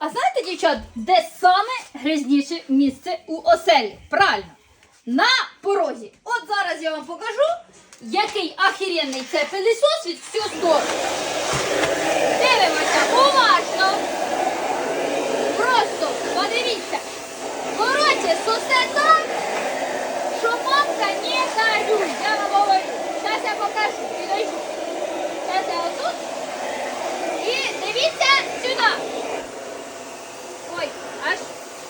А знаєте, дівчат, де саме грязніше місце у оселі? Правильно. На порозі. От зараз я вам покажу, який ахіренний це пилісос від всю сторону. Дивимося уважно. Просто подивіться. Коротше, сосе так, що мамка не горюй. Я вам говорю. Зараз я покажу. Підойду. Зараз я отут. І дивіться сюди. Ой, аж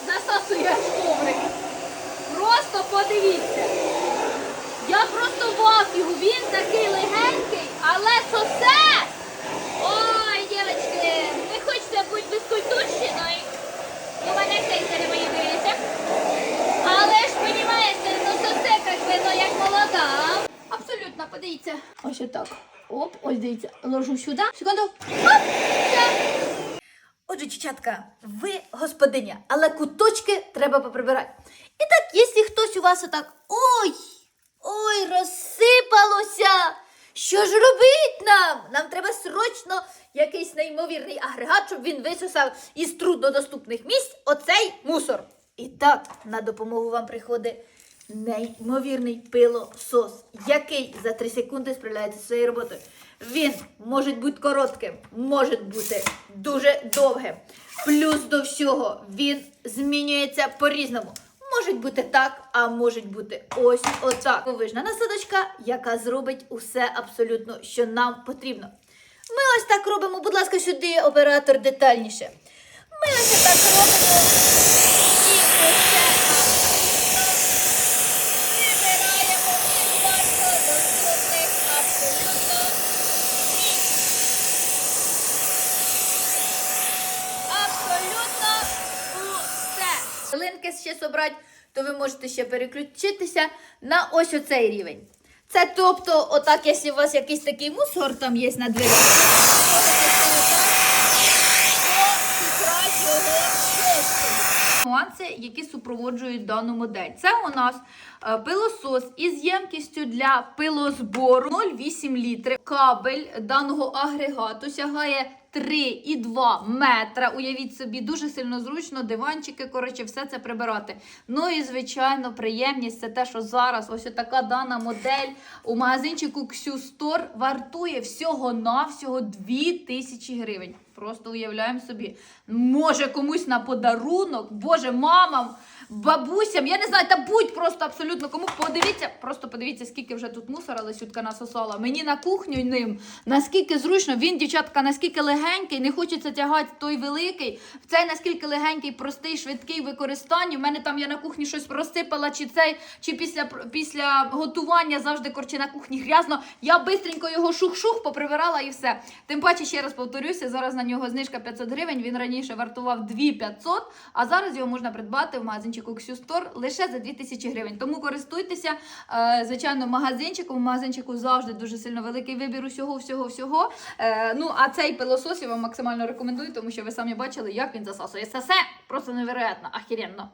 засасує аж коврик. Просто подивіться. Я просто в афігу. Він такий легенький, але сосе. Ой, дівчатки, ви хочете бути безкультурщиною? Ну, мене це не мої дивіться. Але ж, розумієте, ну сосе, як би, ну як молода. Абсолютно, подивіться. Ось отак. Оп, ось дивіться. Ложу сюди. Секунду. Оп, все. Отже, дівчатка, ви господиня, але куточки треба поприбирати. І так, якщо хтось у вас отак ой, ой, розсипалося. Що ж робить нам? Нам треба срочно якийсь неймовірний агрегат, щоб він висосав із труднодоступних місць оцей мусор. І так, на допомогу вам приходить неймовірний пилосос, який за 3 секунди справляється зі своєю роботою. Він може бути коротким, може бути дуже довгим. Плюс до всього він змінюється по-різному. Може бути так, а може бути ось отак. Повижна насадочка, яка зробить усе абсолютно, що нам потрібно. Ми ось так робимо, будь ласка, сюди оператор детальніше. Ми ось так робимо. І усе прибираємо від важкодоступних абсолютно місць. Абсолютно Хвилинки ще собрати, то ви можете ще переключитися на ось оцей рівень. Це тобто, отак, якщо у вас якийсь такий мусор там є на двері. Нюанси, які супроводжують дану модель. Це у нас е, пилосос із ємкістю для пилозбору 0,8 літри. Кабель даного агрегату сягає 3,2 метра. Уявіть собі, дуже сильно зручно, диванчики, коротше, все це прибирати. Ну і звичайно, приємність це те, що зараз ось така дана модель у магазинчику Store вартує всього-навсього 2000 гривень. Просто уявляємо собі. Може комусь на подарунок, боже, мамам, бабусям, я не знаю, та будь просто абсолютно кому. Подивіться, просто подивіться, скільки вже тут мусора Лисютка насосала. Мені на кухню ним, наскільки зручно, він, дівчатка, наскільки легенький, не хочеться тягати той великий. Цей наскільки легенький, простий, швидкий в. У мене там я на кухні щось розсипала, чи цей, чи після, після готування завжди корче на кухні грязно. Я бистренько його шух-шух поприбирала і все. Тим паче, ще раз повторюся, зараз на нього знижка 500 гривень. Він раніше вартував 2500, а зараз його можна придбати в магазинчику Ксюстор лише за 2000 гривень. Тому користуйтеся, е, звичайно, магазинчиком. У магазинчику завжди дуже сильно великий вибір усього, всього, всього. Е, ну, а цей пилосос я вам максимально рекомендую, тому що ви самі бачили, як він засасує. Це все просто невероятно, ахіренно.